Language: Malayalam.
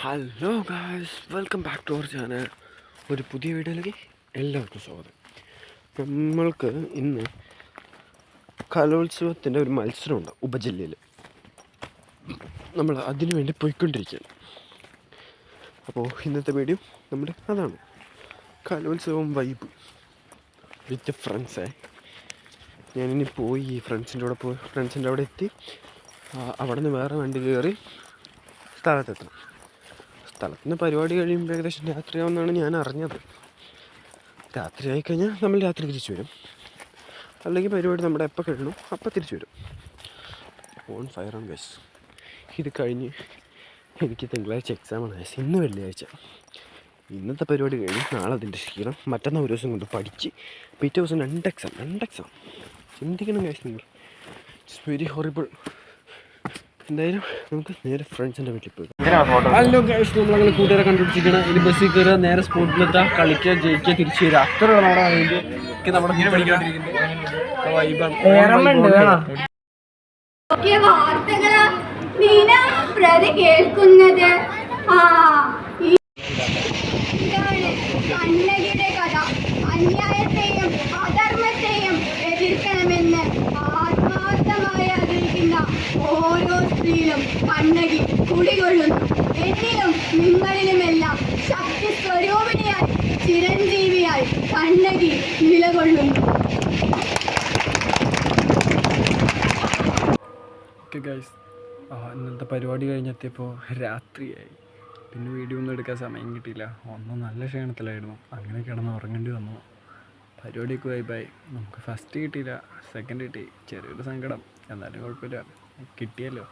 Hello guys welcome back to our channel ഒരു പുതിയ വീഡിയോയിലേക്ക് എല്ലാവർക്കും സ്വാഗതം. നമ്മൾക്ക് ഇന്ന് കലോത്സവത്തിന്റെ ഒരു മത്സരമുണ്ട് ഉപജില്ലയിൽ. നമ്മൾ അതിനു വേണ്ടി പോയിക്കൊണ്ടിരിക്കുകയാണ്. അപ്പോൾ ഇന്നത്തെ വീഡിയോ നമ്മുടെ അതാണ്. കലോത്സവം വൈബ് വിത്ത് ഫ്രണ്ട്സേ ഞാനിനി പോയി ഈ ഫ്രണ്ട്സിന്റെ കൂടെ പോയി ഫ്രണ്ട്സിന്റെ അവിടെ എത്തി. അവിടെ നിന്ന് വേറെ വണ്ടി കയറി സ്ഥലത്തെത്തണം. സ്ഥലത്ത് നിന്ന് പരിപാടി കഴിയുമ്പോൾ ഏകദേശം രാത്രിയാവുമെന്നാണ് ഞാൻ അറിഞ്ഞത്. രാത്രി ആയിക്കഴിഞ്ഞാൽ നമ്മൾ രാത്രി തിരിച്ചു വരും. അല്ലെങ്കിൽ പരിപാടി നമ്മുടെ എപ്പോൾ കഴിഞ്ഞു അപ്പം തിരിച്ചു വരും. ഓൺ ഫയർ ഓൺ ബസ് ഇത് കഴിഞ്ഞ് എനിക്ക് തിങ്കളാഴ്ച എക്സാമാണ് ഗൈസ് ഇന്ന് വെള്ളിയാഴ്ച. ഇന്നത്തെ പരിപാടി കഴിഞ്ഞ് നാളെ അതിന്റെ ശീലം മറ്റന്നാൾ ഒരു ദിവസം കൊണ്ട് പഠിച്ച് പിറ്റേ ദിവസം രണ്ട് എക്സാം രണ്ട് എക്സാം ചിന്തിക്കണം ഗൈസ് നിങ്ങൾ. ഇറ്റ്സ് വെരി ഹൊറിബിൾ എന്തായാലും നമുക്ക് നേരെ ഫ്രണ്ട്സിന്റെ വീട്ടിൽ പോയി. ഹലോ ഗൈസ് നമ്മളങ്ങനെ കൂട്ടുകാരെ കണ്ടുപിടിച്ചിരിക്കണം ഇനി ബസ്സിൽ കയറുക നേരെ സ്പോട്ടിലെത്താ കളിക്കുക ജയിക്കുക തിരിച്ചു വരിക അത്ര നമ്മുടെ ഒക്കെ നമ്മുടെ ഒക്കെ വാർത്തകൾ നീന പ്രതി കേൾക്കുന്നത്. ആ ഇതാണ് കണ്ണകിയുടെ കഥ. അന്യായത്തെയും സ്ത്രീയിലും കണ്ണകി കുടികൊള്ളുന്നു. എന്നിലും നിങ്ങളിലുമെല്ലാം ശക്തി സ്വരൂപിണിയായി ചിരഞ്ജീവിയായി കണ്ണകി നിലകൊള്ളുന്നു. ഇന്നത്തെ പരിപാടി കഴിഞ്ഞെത്തിയപ്പോൾ രാത്രിയായി. പിന്നെ വീഡിയോ ഒന്നും എടുക്കാൻ സമയം കിട്ടിയില്ല. ഒന്ന് നല്ല ക്ഷീണത്തിലായിരുന്നു. അങ്ങനെ കിടന്ന് ഉറങ്ങേണ്ടി വന്നു. പരിപാടിയൊക്കെ ബൈ നമുക്ക് ഫസ്റ്റ് കിട്ടിയില്ല സെക്കൻഡ് കിട്ടി. ചെറിയൊരു സങ്കടം. എന്നാലും കുഴപ്പമില്ല. കിട്ടിയല്ലോ.